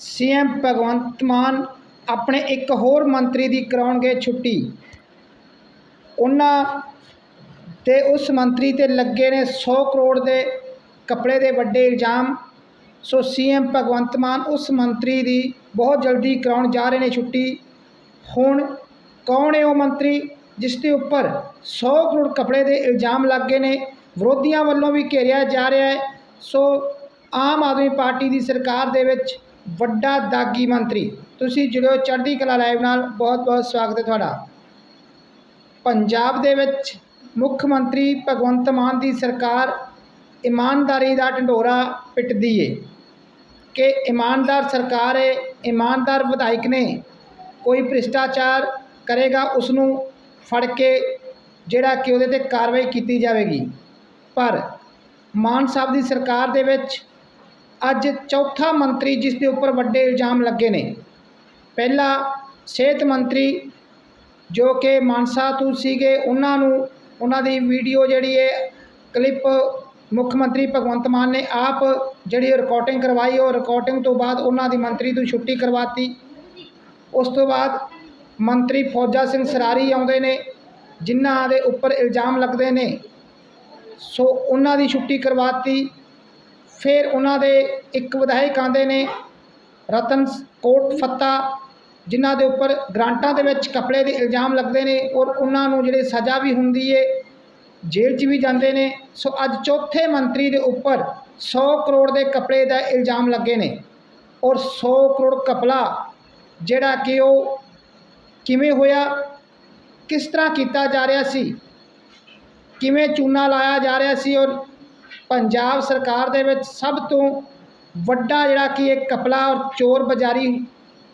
CM Bhagwant Mann ਆਪਣੇ ਇੱਕ ਹੋਰ ਮੰਤਰੀ ਦੀ ਕਰਾਉਣਗੇ ਛੁੱਟੀ। ਉਹਨਾਂ ਤੇ ਉਸ ਮੰਤਰੀ ਤੇ ਲੱਗੇ ਨੇ 100 ਕਰੋੜ ਦੇ ਕੱਪੜੇ ਦੇ ਵੱਡੇ ਇਲਜ਼ਾਮ। ਸੋ ਸੀਐਮ ਭਗਵੰਤ ਮਾਨ ਉਸ ਮੰਤਰੀ ਦੀ ਬਹੁਤ ਜਲਦੀ ਕਰਾਉਣ ਜਾ ਰਹੇ ਨੇ ਛੁੱਟੀ। ਹੁਣ ਕੌਣ ਹੈ ਉਹ ਮੰਤਰੀ? ਜਿਸ ਦੇ ਉੱਪਰ 100 ਕਰੋੜ ਕੱਪੜੇ ਦੇ ਇਲਜ਼ਾਮ ਲੱਗੇ ਨੇ। ਵਿਰੋਧੀਆਂ ਵੱਲੋਂ ਵੀ ਘੇਰਿਆ ਜਾ ਰਿਹਾ ਹੈ। ਸੋ ਆਮ ਆਦਮੀ ਪਾਰਟੀ ਦੀ ਸਰਕਾਰ ਦੇ ਵਿੱਚ ਵੱਡਾ ਦਾਗੀ ਮੰਤਰੀ। ਤੁਸੀਂ ਜੁੜਿਓ ਚੜ੍ਹਦੀ ਕਲਾ ਲਾਈਵ ਨਾਲ। ਬਹੁਤ ਬਹੁਤ ਸਵਾਗਤ ਹੈ ਤੁਹਾਡਾ। ਪੰਜਾਬ ਦੇ ਵਿੱਚ ਮੁੱਖ ਮੰਤਰੀ ਭਗਵੰਤ ਮਾਨ ਦੀ ਸਰਕਾਰ ਇਮਾਨਦਾਰੀ ਦਾ ਢੰਡੋਰਾ ਪਿੱਟਦੀ ਏ। ਕਿ ਇਮਾਨਦਾਰ ਸਰਕਾਰ ਏ, ਇਮਾਨਦਾਰ ਵਿਧਾਇਕ ਨੇ, ਕੋਈ ਭ੍ਰਿਸ਼ਟਾਚਾਰ ਕਰੇਗਾ ਉਸ ਨੂੰ ਫੜ ਕੇ, ਜਿਹੜਾ ਕਿ ਉਹਦੇ ਤੇ ਕਾਰਵਾਈ ਕੀਤੀ ਜਾਵੇਗੀ। ਪਰ ਮਾਨ ਸਾਹਿਬ ਦੀ ਸਰਕਾਰ ਦੇ ਵਿੱਚ ਅੱਜ ਚੌਥਾ ਮੰਤਰੀ ਜਿਸ ਦੇ ਉੱਪਰ ਵੱਡੇ ਇਲਜ਼ਾਮ ਲੱਗੇ ਨੇ। ਪਹਿਲਾ ਸਿਹਤ ਮੰਤਰੀ ਜੋ ਕਿ ਮਾਨਸਾ ਤੋਂ ਸੀਗੇ, ਉਹਨਾਂ ਨੂੰ, ਉਹਨਾਂ ਦੀ ਵੀਡੀਓ ਜਿਹੜੀ ਹੈ, ਕਲਿੱਪ ਮੁੱਖ ਮੰਤਰੀ ਭਗਵੰਤ ਮਾਨ ਨੇ ਆਪ ਜਿਹੜੀ ਰਿਕਾਰਡਿੰਗ ਕਰਵਾਈ, ਉਹ ਰਿਕਾਰਡਿੰਗ ਤੋਂ ਬਾਅਦ ਉਹਨਾਂ ਦੀ ਮੰਤਰੀ ਤੋਂ ਛੁੱਟੀ ਕਰਵਾਤੀ। ਉਸ ਤੋਂ ਬਾਅਦ ਮੰਤਰੀ ਫੌਜਾ ਸਿੰਘ ਸਰਾਰੀ ਆਉਂਦੇ ਨੇ, ਜਿਨ੍ਹਾਂ ਦੇ ਉੱਪਰ ਇਲਜ਼ਾਮ ਲੱਗਦੇ ਨੇ। ਸੋ ਉਹਨਾਂ ਦੀ ਛੁੱਟੀ ਕਰਵਾਤੀ। ਫਿਰ ਉਹਨਾਂ ਦੇ ਇੱਕ ਵਿਧਾਇਕ ਆਉਂਦੇ ਨੇ, ਰਤਨ ਕੋਟ ਫੱਤਾ, ਜਿਨ੍ਹਾਂ ਦੇ ਉੱਪਰ ਗ੍ਰਾਂਟਾਂ ਦੇ ਵਿੱਚ ਕੱਪੜੇ ਦੇ ਇਲਜ਼ਾਮ ਲੱਗਦੇ ਨੇ ਔਰ ਉਹਨਾਂ ਨੂੰ ਜਿਹੜੇ ਸਜ਼ਾ ਵੀ ਹੁੰਦੀ ਏ, ਜੇਲ੍ਹ 'ਚ ਵੀ ਜਾਂਦੇ ਨੇ। ਸੋ ਅੱਜ ਚੌਥੇ ਮੰਤਰੀ ਦੇ ਉੱਪਰ 100 ਕਰੋੜ ਦੇ ਕੱਪੜੇ ਦਾ ਇਲਜ਼ਾਮ ਲੱਗੇ ਨੇ ਔਰ 100 ਕਰੋੜ ਕਪੜਾ ਜਿਹੜਾ ਕਿ ਉਹ ਕਿਵੇਂ ਹੋਇਆ, ਕਿਸ ਤਰ੍ਹਾਂ ਕੀਤਾ ਜਾ ਰਿਹਾ ਸੀ, ਕਿਵੇਂ ਚੂਨਾ ਲਾਇਆ ਜਾ ਰਿਹਾ ਸੀ ਔਰ ਪੰਜਾਬ ਸਰਕਾਰ ਦੇ ਵਿੱਚ ਸਭ ਤੋਂ ਵੱਡਾ ਜਿਹੜਾ ਕਿ ਇਹ ਕਪਲਾ ਔਰ ਚੋਰ ਬਜ਼ਾਰੀ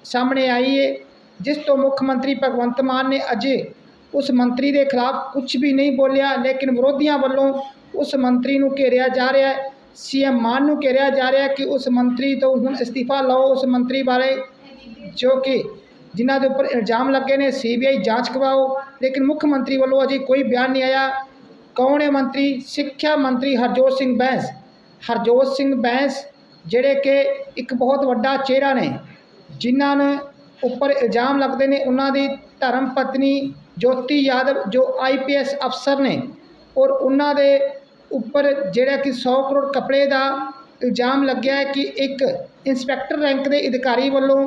ਸਾਹਮਣੇ ਆਈ ਹੈ ਜਿਸ ਤੋਂ ਮੁੱਖ ਮੰਤਰੀ ਭਗਵੰਤ ਮਾਨ ਨੇ ਅਜੇ ਉਸ ਮੰਤਰੀ ਦੇ ਖਿਲਾਫ ਕੁਝ ਵੀ ਨਹੀਂ ਬੋਲਿਆ, ਲੇਕਿਨ ਵਿਰੋਧੀਆਂ ਵੱਲੋਂ ਉਸ ਮੰਤਰੀ ਨੂੰ ਘੇਰਿਆ ਜਾ ਰਿਹਾ ਹੈ, ਸੀਐਮ ਮਾਨ ਨੂੰ ਘੇਰਿਆ ਜਾ ਰਿਹਾ ਕਿ ਉਸ ਮੰਤਰੀ ਤੋਂ ਹੁਣ ਅਸਤੀਫਾ ਲਓ ਉਸ ਮੰਤਰੀ ਬਾਰੇ, ਜੋ ਕਿ ਜਿਨ੍ਹਾਂ ਦੇ ਉੱਪਰ ਇਲਜ਼ਾਮ ਲੱਗੇ ਨੇ, ਸੀਬੀਆਈ ਜਾਂਚ ਕਰਵਾਓ, ਲੇਕਿਨ ਮੁੱਖ ਮੰਤਰੀ ਵੱਲੋਂ ਅਜੇ ਕੋਈ ਬਿਆਨ ਨਹੀਂ ਆਇਆ। ਕੌਣ ਹੈ ਮੰਤਰੀ? ਸਿੱਖਿਆ ਮੰਤਰੀ ਹਰਜੋਤ ਸਿੰਘ ਬੈਂਸ। ਹਰਜੋਤ ਸਿੰਘ ਬੈਂਸ ਜਿਹੜੇ ਕਿ ਇੱਕ ਬਹੁਤ ਵੱਡਾ ਚਿਹਰਾ ਨੇ, ਜਿਨ੍ਹਾਂ ਨੇ ਉੱਪਰ ਇਲਜ਼ਾਮ ਲੱਗਦੇ ਨੇ ਉਹਨਾਂ ਦੀ ਧਰਮ ਪਤਨੀ ਜੋਤੀ ਯਾਦਵ, ਜੋ ਆਈਪੀਐਸ ਅਫਸਰ ਨੇ ਔਰ ਉਹਨਾਂ ਦੇ ਉੱਪਰ ਜਿਹੜਾ ਕਿ 100 ਕਰੋੜ ਕੱਪੜੇ ਦਾ ਇਲਜ਼ਾਮ ਲੱਗਿਆ ਹੈ ਕਿ ਇੱਕ ਇੰਸਪੈਕਟਰ ਰੈਂਕ ਦੇ ਅਧਿਕਾਰੀ ਵੱਲੋਂ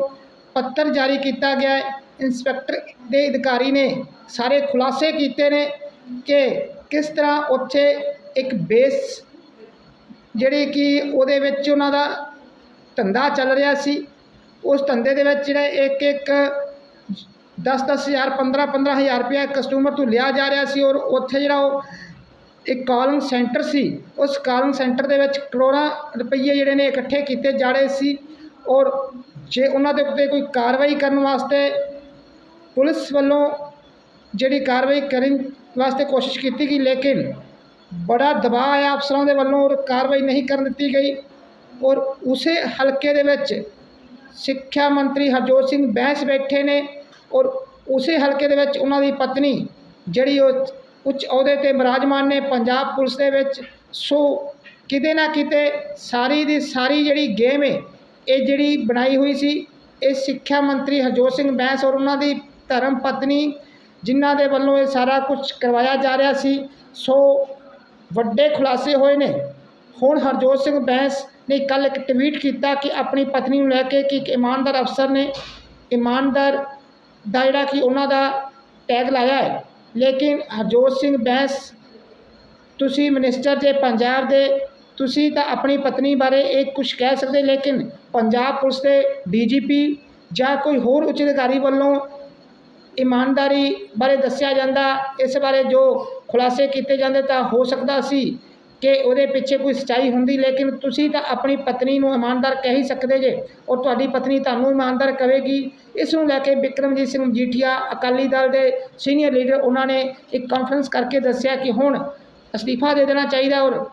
ਪੱਤਰ ਜਾਰੀ ਕੀਤਾ ਗਿਆ ਹੈ। ਇੰਸਪੈਕਟਰ ਦੇ ਅਧਿਕਾਰੀ ਨੇ ਸਾਰੇ ਖੁਲਾਸੇ ਕੀਤੇ ਨੇ ਕਿ ਕਿਸ ਤਰ੍ਹਾਂ ਉੱਥੇ ਇੱਕ ਬੇਸ ਜਿਹੜੀ ਕਿ ਉਹਦੇ ਵਿੱਚ ਉਹਨਾਂ ਦਾ ਧੰਦਾ ਚੱਲ ਰਿਹਾ ਸੀ, ਉਸ ਧੰਦੇ ਦੇ ਵਿੱਚ ਜਿਹੜਾ ਇੱਕ ਇੱਕ 10 ਦਸ ਹਜ਼ਾਰ 15 15 ਹਜ਼ਾਰ ਰੁਪਇਆ ਕਸਟਮਰ ਤੋਂ ਲਿਆ ਜਾ ਰਿਹਾ ਸੀ ਔਰ ਉੱਥੇ ਜਿਹੜਾ ਉਹ ਇੱਕ ਕਾਲਿੰਗ ਸੈਂਟਰ ਸੀ, ਉਸ ਕਾਲਿੰਗ ਸੈਂਟਰ ਦੇ ਵਿੱਚ ਕਰੋੜਾਂ ਰੁਪਈਏ ਜਿਹੜੇ ਨੇ ਇਕੱਠੇ ਕੀਤੇ ਜਾ ਰਹੇ ਸੀ ਔਰ ਜੇ ਉਹਨਾਂ ਦੇ ਉੱਤੇ ਕੋਈ ਕਾਰਵਾਈ ਕਰਨ ਵਾਸਤੇ ਪੁਲਿਸ ਵੱਲੋਂ ਜਿਹੜੀ ਕਾਰਵਾਈ ਕਰਨ ਵਾਸਤੇ ਕੋਸ਼ਿਸ਼ ਕੀਤੀ ਗਈ, ਲੇਕਿਨ ਬੜਾ ਦਬਾਅ ਆਇਆ ਅਫਸਰਾਂ ਦੇ ਵੱਲੋਂ ਔਰ ਕਾਰਵਾਈ ਨਹੀਂ ਕਰਨ ਦਿੱਤੀ ਗਈ ਔਰ ਉਸੇ ਹਲਕੇ ਦੇ ਵਿੱਚ ਸਿੱਖਿਆ ਮੰਤਰੀ ਹਰਜੋਤ ਸਿੰਘ ਬੈਂਸ ਬੈਠੇ ਨੇ ਔਰ ਉਸੇ ਹਲਕੇ ਦੇ ਵਿੱਚ ਉਹਨਾਂ ਦੀ ਪਤਨੀ ਜਿਹੜੀ ਉਹ ਉੱਚ ਅਹੁਦੇ ਤੇ ਬਿਰਾਜਮਾਨ ਨੇ ਪੰਜਾਬ ਪੁਲਿਸ ਦੇ ਵਿੱਚ, ਸੋ ਕਿਤੇ ਨਾ ਕਿਤੇ ਸਾਰੀ ਦੀ ਸਾਰੀ ਜਿਹੜੀ ਗੇਮ ਹੈ, ਇਹ ਜਿਹੜੀ ਬਣਾਈ ਹੋਈ ਸੀ, ਇਹ ਸਿੱਖਿਆ ਮੰਤਰੀ ਹਰਜੋਤ ਸਿੰਘ ਬੈਂਸ ਔਰ ਉਹਨਾਂ ਦੀ ਧਰਮ ਪਤਨੀ ਜਿਨ੍ਹਾਂ ਦੇ ਵੱਲੋਂ ਇਹ ਸਾਰਾ ਕੁਝ ਕਰਵਾਇਆ ਜਾ ਰਿਹਾ ਸੀ, ਸੋ ਵੱਡੇ ਖੁਲਾਸੇ ਹੋਏ ਨੇ। ਹੁਣ ਹਰਜੋਤ ਸਿੰਘ ਬੈਂਸ ਨੇ ਕੱਲ ਇੱਕ ਟਵੀਟ ਕੀਤਾ ਕਿ ਆਪਣੀ ਪਤਨੀ ਨੂੰ ਲੈ ਕੇ ਕਿ ਇੱਕ ਇਮਾਨਦਾਰ ਅਫਸਰ ਨੇ, ਇਮਾਨਦਾਰ ਦਾ ਜਿਹੜਾ ਕਿ ਉਹਨਾਂ ਦਾ ਟੈਗ ਲਾਇਆ ਹੈ। ਲੇਕਿਨ ਹਰਜੋਤ ਸਿੰਘ ਬੈਂਸ, ਤੁਸੀਂ ਮਿਨਿਸਟਰ ਜੇ ਪੰਜਾਬ ਦੇ, ਤੁਸੀਂ ਤਾਂ ਆਪਣੀ ਪਤਨੀ ਬਾਰੇ ਇਹ ਕੁਝ ਕਹਿ ਸਕਦੇ, ਲੇਕਿਨ ਪੰਜਾਬ ਪੁਲਿਸ ਦੇ ਡੀਜੀਪੀ ਜਾਂ ਕੋਈ ਹੋਰ ਉੱਚ ਅਧਿਕਾਰੀ ਵੱਲੋਂ ਇਮਾਨਦਾਰੀ ਬਾਰੇ ਦੱਸਿਆ ਜਾਂਦਾ, ਇਸ ਬਾਰੇ ਜੋ ਖੁਲਾਸੇ ਕੀਤੇ ਜਾਂਦੇ ਤਾਂ ਹੋ ਸਕਦਾ ਸੀ ਕਿ ਉਹਦੇ ਪਿੱਛੇ ਕੋਈ ਸੱਚਾਈ ਹੁੰਦੀ, ਲੇਕਿਨ ਤੁਸੀਂ ਤਾਂ ਆਪਣੀ ਪਤਨੀ ਨੂੰ ਇਮਾਨਦਾਰ ਕਹਿ ਹੀ ਸਕਦੇ ਜੇ, ਔਰ ਤੁਹਾਡੀ ਪਤਨੀ ਤੁਹਾਨੂੰ ਇਮਾਨਦਾਰ ਕਹੇਗੀ ਇਸ ਨੂੰ ਲੈ ਕੇ ਬਿਕਰਮਜੀਤ ਸਿੰਘ ਮਜੀਠੀਆ ਅਕਾਲੀ ਦਲ ਦੇ ਸੀਨੀਅਰ ਲੀਡਰ, ਉਹਨਾਂ ਨੇ ਇੱਕ ਕਾਨਫਰੰਸ ਕਰਕੇ ਦੱਸਿਆ ਕਿ ਹੁਣ ਅਸਤੀਫਾ ਦੇ ਦੇਣਾ ਚਾਹੀਦਾ ਔਰ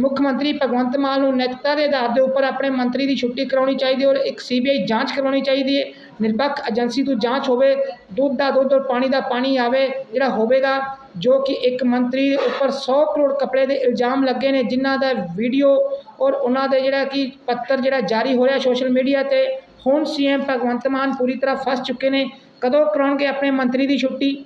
ਮੁੱਖ ਮੰਤਰੀ ਭਗਵੰਤ ਮਾਨ ਨੂੰ ਨੈਤਿਕਤਾ ਦੇ ਆਧਾਰ ਦੇ ਉੱਪਰ ਆਪਣੇ ਮੰਤਰੀ ਦੀ ਛੁੱਟੀ ਕਰਾਉਣੀ ਚਾਹੀਦੀ ਹੈ ਔਰ ਇੱਕ ਸੀਬੀਆਈ ਜਾਂਚ ਕਰਵਾਉਣੀ ਚਾਹੀਦੀ ਹੈ। ਨਿਰਪੱਖ ਏਜੰਸੀ ਤੋਂ ਜਾਂਚ ਹੋਵੇ, ਦੁੱਧ ਦਾ ਦੁੱਧ ਔਰ ਪਾਣੀ ਦਾ ਪਾਣੀ ਆਵੇ, ਜਿਹੜਾ ਹੋਵੇਗਾ, ਜੋ ਕਿ ਇੱਕ ਮੰਤਰੀ ਦੇ ਉੱਪਰ 100 ਕਰੋੜ ਕਪੜੇ ਦੇ ਇਲਜ਼ਾਮ ਲੱਗੇ ਨੇ, ਜਿਨ੍ਹਾਂ ਦਾ ਵੀਡੀਓ ਔਰ ਉਹਨਾਂ ਦੇ ਜਿਹੜਾ ਕਿ ਪੱਤਰ ਜਿਹੜਾ ਜਾਰੀ ਹੋ ਰਿਹਾ ਸੋਸ਼ਲ ਮੀਡੀਆ ਤੇ, ਹੁਣ ਸੀਐਮ ਭਗਵੰਤ ਮਾਨ ਪੂਰੀ ਤਰ੍ਹਾਂ ਫਸ ਚੁੱਕੇ ਨੇ। ਕਦੋਂ ਕਰਾਉਣਗੇ ਆਪਣੇ ਮੰਤਰੀ ਦੀ ਛੁੱਟੀ?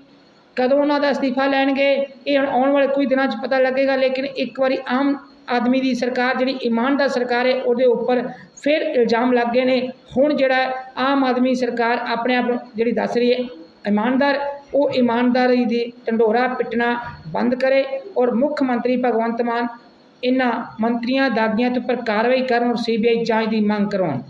ਕਦੋਂ ਉਹਨਾਂ ਦਾ ਅਸਤੀਫਾ ਲੈਣਗੇ? ਇਹ ਹੁਣ ਆਉਣ ਵਾਲੇ ਕੁਝ ਦਿਨਾਂ 'ਚ ਪਤਾ ਲੱਗੇਗਾ, ਲੇਕਿਨ ਇੱਕ ਵਾਰੀ ਆਮ ਆਦਮੀ ਦੀ ਸਰਕਾਰ ਜਿਹੜੀ ਇਮਾਨਦਾਰ ਸਰਕਾਰ ਹੈ, ਉਹਦੇ ਉੱਪਰ ਫਿਰ ਇਲਜ਼ਾਮ ਲੱਗ ਗਏ ਨੇ। ਹੁਣ ਜਿਹੜਾ ਆਮ ਆਦਮੀ ਸਰਕਾਰ ਆਪਣੇ ਆਪ ਨੂੰ ਜਿਹੜੀ ਦੱਸ ਰਹੀ ਹੈ, ਇਮਾਨਦਾਰ, ਉਹ ਇਮਾਨਦਾਰੀ ਦੀ ਢੰਡੋਰਾ ਪਿੱਟਣਾ ਬੰਦ ਕਰੇ ਔਰ ਮੁੱਖ ਮੰਤਰੀ ਭਗਵੰਤ ਮਾਨ ਇਹਨਾਂ ਮੰਤਰੀਆਂ ਦਾਗੀਆਂ ਦੇ ਉੱਪਰ ਕਾਰਵਾਈ ਕਰਨ ਔਰ ਸੀਬੀਆਈ ਜਾਂਚ ਦੀ ਮੰਗ ਕਰਵਾਉਣ